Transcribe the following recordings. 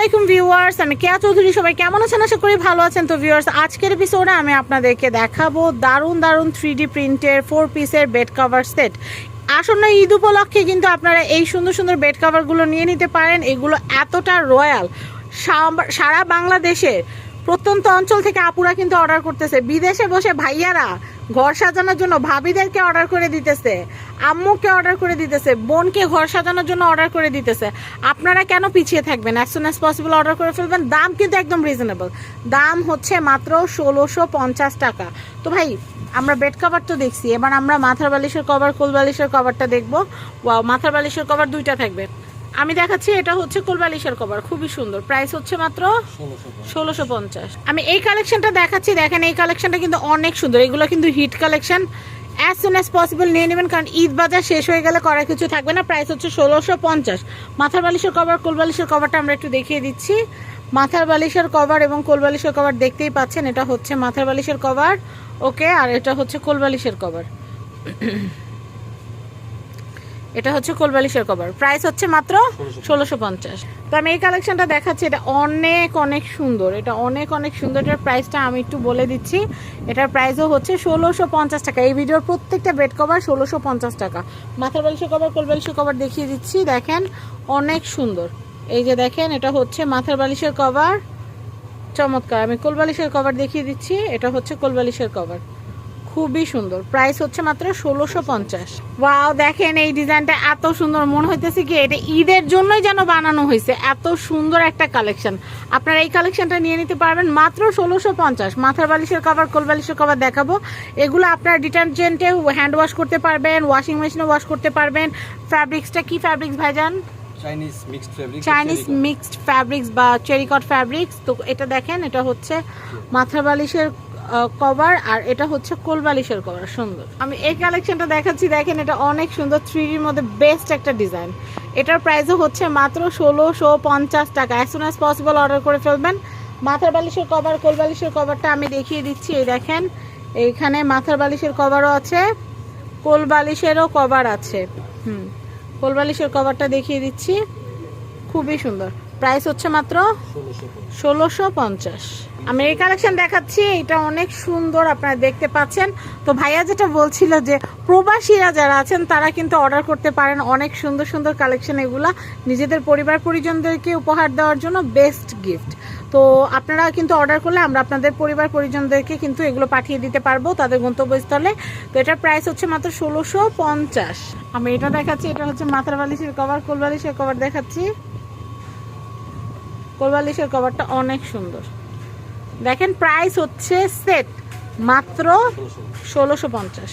আসসালামাইকুম ভিউয়ার্স, আমি কেয়া চৌধুরী, সবাই কেমন আছেন? আশা করি ভালো আছেন। তো ভিউয়ার্স, আজকের এপিসোডে আমি আপনাদেরকে দেখাবো দারুণ দারুণ থ্রি প্রিন্টের ফোর পিসের বেড কভার সেট আসন্ন ঈদ উপলক্ষে কিন্তু আপনারা এই সুন্দর সুন্দর বেড কভারগুলো নিয়ে নিতে পারেন। এগুলো এতটা রয়্যাল সারা বাংলাদেশে প্রত্যন্ত অঞ্চল থেকে আপুরা কিন্তু অর্ডার করতেছে। বিদেশে বসে ভাইয়ারা ঘর সাজানোর জন্য ভাবিদেরকে অর্ডার করে দিতেছে, আম্মুকে অর্ডার করে দিতেছে, বোনকে ঘর সাজানোর জন্য অর্ডার করে দিতেছে। আপনারা কেন পিছিয়ে থাকবেন? As soon as possible order করে ফেলবেন। দাম কিন্তু একদম রিজনেবল দাম হচ্ছে মাত্র ষোলোশো পঞ্চাশ টাকা। তো ভাই, আমরা বেড কভার তো দেখছি। এবার আমরা মাথার বালিশের কভার কোল বালিশের কভারটা দেখব। ওয়াও মাথার বালিশের কভার দুইটা থাকবে। আমি দেখাচ্ছি, এটা হচ্ছে কোলবালিশের কভার খুবই সুন্দর। প্রাইস হচ্ছে মাত্র ষোলোশো পঞ্চাশ। আমি এই কালেকশনটা দেখাচ্ছি, দেখেন এই কালেকশনটা কিন্তু অনেক সুন্দর। এগুলো কিন্তু hit collection as soon as possible নিয়ে নেবেন, কারণ ঈদ বাজার শেষ হয়ে গেলে করার কিছু থাকবে না। প্রাইস হচ্ছে ষোলোশো পঞ্চাশ। মাথার বালিশের কভার কোলবালিশের কভারটা আমরা একটু দেখিয়ে দিচ্ছি। মাথার বালিশের কভার এবং কোলবালিশের কভার দেখতেই পাচ্ছেন, এটা হচ্ছে মাথার বালিশের কভার ওকে আর এটা হচ্ছে কোলবালিশের কভার এটা হচ্ছে কোলবালিশের কভার প্রাইস হচ্ছে মাত্র ষোলোশো পঞ্চাশ। তো আমি এই কালেকশনটা দেখাচ্ছি এটা অনেক অনেক সুন্দর। এটা অনেক অনেক সুন্দর। এটার প্রাইসটা আমি একটু বলে দিচ্ছি। এটার প্রাইসও হচ্ছে ষোলোশো পঞ্চাশ টাকা। এই ভিডিওর প্রত্যেকটা বেড কভার ষোলোশো পঞ্চাশ টাকা। মাথার বালিশের কভার কোলবালিশের কভার দেখিয়ে দিচ্ছি। দেখেন অনেক সুন্দর। এই যে দেখেন এটা হচ্ছে মাথার বালিশের কভার চমৎকার। আমি কোলবালিশের কভার দেখিয়ে দিচ্ছি। এটা হচ্ছে কোলবালিশের কভার খুবই সুন্দর। প্রাইস হচ্ছে মাত্র ষোলোশো পঞ্চাশ। ওয়াও দেখেন এই ডিজাইনটা এত সুন্দর। মনে হইতেছে কি এটা ঈদের জন্যই যেন বানানো হয়েছে এত সুন্দর একটা কালেকশন আপনারা এই কালেকশনটা নিয়ে নিতে পারবেন মাত্র ষোলোশো পঞ্চাশ। মাথার বালিশের কভার কোল বালিশের কভার দেখাবো। এগুলো আপনারা ডিটারজেন্টে হ্যান্ড ওয়াশ করতে পারবেন ওয়াশিং মেশিনে ওয়াশ করতে পারবেন। ফ্যাব্রিক্সটা কি ফ্যাব্রিক্স ভাইজান? Chinese mixed Chinese mixed fabrics বা চেরিকট ফ্যাব্রিক্স তো এটা দেখেন এটা হচ্ছে মাথার বালিশের কভার আর এটা হচ্ছে কোলবালিশের কভার সুন্দর। আমি এই কালেকশনটা দেখাচ্ছি, দেখেন এটা অনেক সুন্দর, থ্রিডির মধ্যে বেস্ট একটা ডিজাইন এটার প্রাইসও হচ্ছে মাত্র ষোলোশো পঞ্চাশ টাকা। As soon as possible order করে ফেলবেন। মাথার বালিশের কভার কোলবালিশের কভারটা আমি দেখিয়ে দিচ্ছি, এই দেখেন। এইখানে মাথার বালিশের কভারও আছে, কোল বালিশেরও কভার আছে। হুম কোলবালিশের কভারটা দেখিয়ে দিচ্ছি। খুবই সুন্দর। প্রাইস হচ্ছে মাত্র ষোলোশো পঞ্চাশ। আমি এই কালেকশন দেখাচ্ছি, এটা অনেক সুন্দর আপনারা দেখতে পাচ্ছেন। তো ভাইয়া যেটা বলছিল যে প্রবাসীরা যারা আছেন, তারা কিন্তু অর্ডার করতে পারেন অনেক সুন্দর সুন্দর কালেকশন এগুলা। নিজেদের পরিবার পরিজনদেরকে উপহার দেওয়ার জন্য বেস্ট গিফট তো আপনারা কিন্তু অর্ডার করলে আমরা আপনাদের পরিবার পরিজনদেরকে কিন্তু এগুলো পাঠিয়ে দিতে পারব তাদের গন্তব্যস্থলে। তো এটার প্রাইস হচ্ছে মাত্র ষোলোশো পঞ্চাশ। আমি এটা দেখাচ্ছি, এটা হচ্ছে মাথার বালিশের কভার কোল বালিশের কভার দেখাচ্ছি। কোলবালিশের কভারটা অনেক সুন্দর। দেখেন প্রাইস হচ্ছে সেট মাত্র ষোলোশো পঞ্চাশ।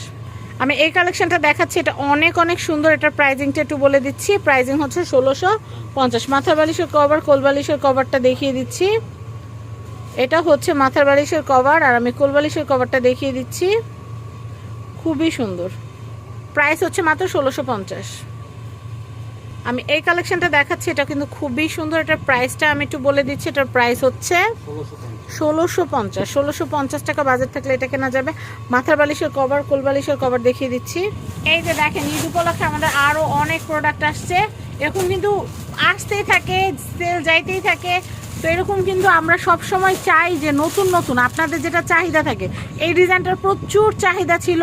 আমি এই কালেকশনটা দেখাচ্ছি, এটা অনেক অনেক সুন্দর এটার প্রাইজিংটা একটু বলে দিচ্ছি। প্রাইজিং হচ্ছে ষোলোশো পঞ্চাশ। মাথার বালিশের কভার কোলবালিশের কভারটা দেখিয়ে দিচ্ছি। এটা হচ্ছে মাথার বালিশের কভার আর আমি কোলবালিশের কভারটা দেখিয়ে দিচ্ছি। খুবই সুন্দর। প্রাইস হচ্ছে মাত্র ষোলোশো পঞ্চাশ। আমি এই কালেকশনটা দেখাচ্ছি, এটা কিন্তু খুবই সুন্দর। এটার প্রাইসটা আমি একটু বলে দিচ্ছি, এটার প্রাইস হচ্ছে ষোলোশো পঞ্চাশ। ষোলোশো পঞ্চাশ। টাকা বাজেট থাকলে এটা কেনা যাবে। মাথার বালিশের কভার কোল বালিশের কভার দেখিয়ে দিচ্ছি। এই যে দেখেন, ঈদ উপলক্ষে আমাদের আরও অনেক প্রোডাক্ট আসছে। এখন কিন্তু আসতেই থাকে সেল যাইতেই থাকে। তো এরকম কিন্তু আমরা সব সময় চাই যে নতুন নতুন, আপনাদের যেটা চাহিদা থাকে। এই ডিজাইনটার প্রচুর চাহিদা ছিল,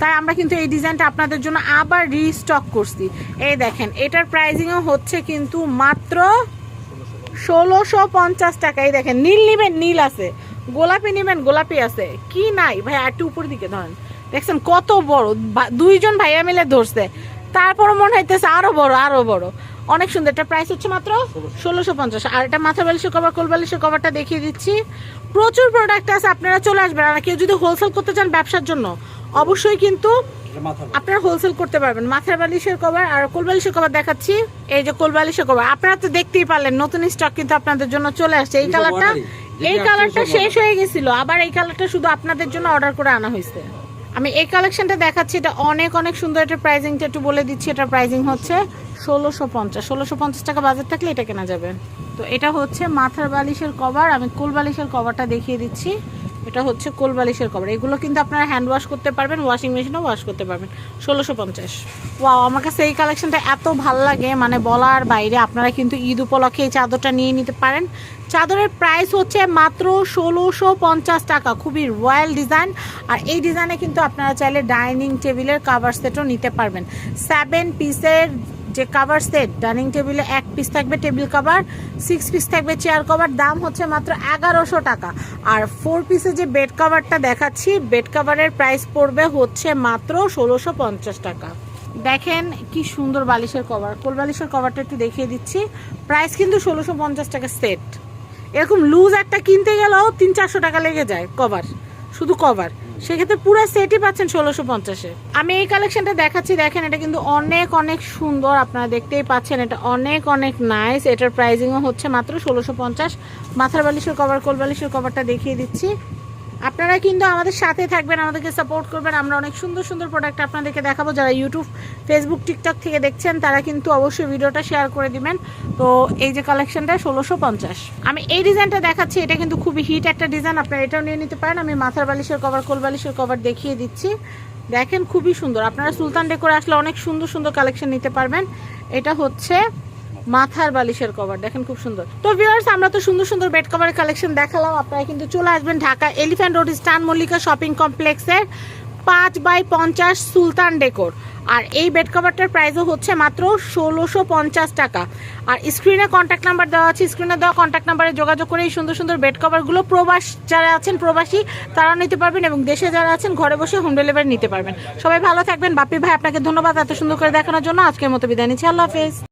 তাই আমরা কিন্তু এই ডিজাইনটা আপনাদের জন্য আবার রিস্টক করছি। এই দেখেন, এটার প্রাইজিংও হচ্ছে কিন্তু মাত্র ষোলোশো পঞ্চাশ টাকাই দেখেন, নীল নিবেন, নীল আছে। গোলাপি নিবেন, গোলাপি আছে। কি নাই? ভাই একটু উপর দিকে ধরেন। দেখছেন, কত বড়। দুইজন ভাইয়া মিলে ধরছে। তারপরও মনে হইতেছে আরও বড় আরও বড়। অনেক সুন্দর। এটা প্রাইস হচ্ছে মাত্র ষোলোশো পঞ্চাশ। আর এটা মাথা বালিশের কভার কোল বালিশের কভারটা দেখিয়ে দিচ্ছি। প্রচুর প্রোডাক্ট আছে আপনারা চলে আসবেন। আর কেউ যদি হোলসেল করতে চান ব্যবসার জন্য অবশ্যই কিন্তু আপনারা হোলসেল করতে পারবেন। মাথার বালিশের কভার আর কোল বালিশের কভার দেখাচ্ছি। এই যে কোল বালিশের কভার আপনারা তো দেখতেই পারলেন নতুন স্টক কিন্তু আপনাদের জন্য চলে আসছে। এই কালারটা এই কালারটা শেষ হয়ে গেছিল। আবার এই কালারটা শুধু আপনাদের জন্য অর্ডার করে আনা হয়েছে। আমি এই কালেকশনটা দেখাচ্ছি, এটা অনেক অনেক সুন্দর একটা প্রাইজিংটা একটু বলে দিচ্ছি, এটা প্রাইজিং হচ্ছে ষোলোশো পঞ্চাশ। ষোলোশো পঞ্চাশ টাকা বাজার থাকলে এটা কেনা যাবে। তো এটা হচ্ছে মাথার বালিশের কভার আমি কুল বালিশের কভারটা দেখিয়ে দিচ্ছি। এটা হচ্ছে কোলবালিশের কভার। এগুলো কিন্তু আপনারা হ্যান্ড ওয়াশ করতে পারবেন ওয়াশিং মেশিনেও ওয়াশ করতে পারবেন। ষোলোশো পঞ্চাশ। ওয়াও আমার কাছে এই কালেকশনটা এত ভালো লাগে মানে বলার বাইরে আপনারা কিন্তু ঈদ উপলক্ষে এই চাদরটা নিয়ে নিতে পারেন। চাদরের প্রাইস হচ্ছে মাত্র ষোলোশো পঞ্চাশ টাকা, খুবই রয়্যাল ডিজাইন আর এই ডিজাইনে কিন্তু আপনারা চাইলে ডাইনিং টেবিলের কাভার সেটও নিতে পারবেন। সেভেন পিসের যে কাভার সেট ডাইনিং টেবিলে এক পিস থাকবে টেবিল কাভার সিক্স পিস থাকবে চেয়ার কভার দাম হচ্ছে মাত্র এগারোশো টাকা। আর ফোর পিসে যে বেড কাভারটা দেখাচ্ছি বেড কাভারের প্রাইস পড়বে হচ্ছে মাত্র ষোলোশো পঞ্চাশ টাকা। দেখেন কি সুন্দর বালিশের কভার কোল বালিশের কভারটা একটু দেখিয়ে দিচ্ছি। প্রাইস কিন্তু ষোলোশো পঞ্চাশ টাকা সেট এরকম লুজ একটা কিনতে গেলেও তিন চারশো টাকা লেগে যায় কভার শুধু কভার সেক্ষেত্রে পুরো সেটই পাচ্ছেন ষোলোশো পঞ্চাশে। আমি এই কালেকশনটা দেখাচ্ছি, দেখেন, এটা কিন্তু অনেক অনেক সুন্দর আপনারা দেখতেই পাচ্ছেন, এটা অনেক অনেক নাইস এটার প্রাইজিংও হচ্ছে মাত্র ষোলোশো পঞ্চাশ। মাথার বালিশের কভার কোল বালিশের কভারটা দেখিয়ে দিচ্ছি। আপনারা কিন্তু আমাদের সাথে থাকবেন, আমাদেরকে সাপোর্ট করবেন। আমরা অনেক সুন্দর সুন্দর প্রোডাক্ট আপনাদেরকে দেখাবো। যারা ইউটিউব ফেসবুক টিকটক থেকে দেখছেন, তারা কিন্তু অবশ্যই ভিডিওটা শেয়ার করে দিবেন। তো এই যে কালেকশনটা ষোলোশো পঞ্চাশ। আমি এই ডিজাইনটা দেখাচ্ছি, এটা কিন্তু খুবই হিট একটা ডিজাইন আপনারা এটাও নিয়ে নিতে পারেন। আমি মাথার বালিশের কভার কোল বালিশের কভার দেখিয়ে দিচ্ছি। দেখেন, খুবই সুন্দর। আপনারা সুলতান ডেকোরে আসলে অনেক সুন্দর সুন্দর কালেকশন নিতে পারবেন। এটা হচ্ছে মাথার বালিশের কভার দেখেন খুব সুন্দর। তো ভিউয়ার্স আমরা তো সুন্দর সুন্দর বেড কভারের কালেকশন দেখালাম। আপনারা কিন্তু চলে আসবেন Dhaka elephant road Eastern Mallika shopping কমপ্লেক্সের পাঁচ বাই পঞ্চাশ সুলতান ডেকোর আর এই বেড কভারটার প্রাইসও হচ্ছে মাত্র ষোলোশো পঞ্চাশ টাকা। আর স্ক্রিনে কন্ট্যাক্ট নাম্বার দেওয়া আছে স্ক্রিনে দেওয়া কন্ট্যাক্ট নাম্বারে যোগাযোগ করে এই সুন্দর সুন্দর বেড কভারগুলো প্রবাস যারা আছেন, প্রবাসী তারা নিতে পারবেন এবং দেশে যারা আছেন, ঘরে বসে হোম ডেলিভারি নিতে পারবেন। সবাই ভালো থাকবেন। বাপ্পি ভাই, আপনাকে ধন্যবাদ এত সুন্দর করে দেখানোর জন্য। আজকের মতো বিদায় নিচ্ছি। আল্লাহ হাফেজ।